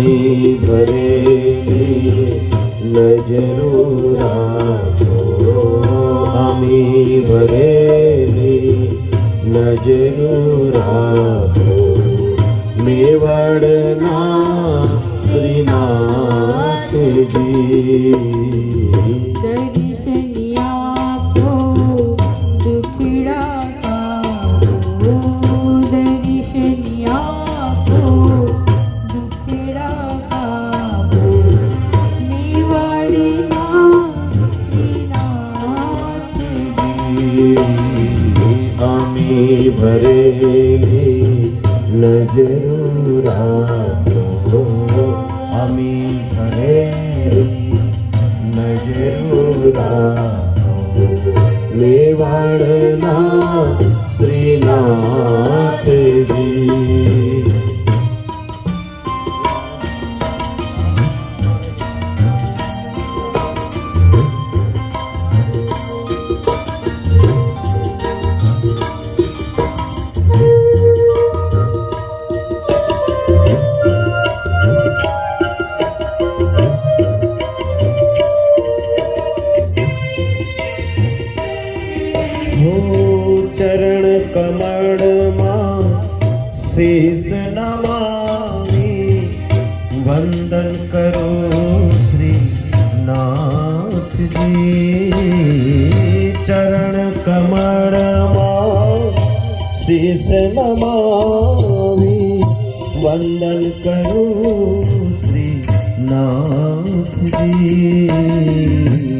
આમી ભરેલી નજરો રાખો આમી ભરેલી નજરો हमें भरे नज़र हमें भरे नज़र लेवाड़ना श्रीना हो चरण कमल माँ शीस नमामि वंदन करो श्री नाथ जी। चरण कमल माँ शीस नमामि वंदन करो श्री नाथ जी।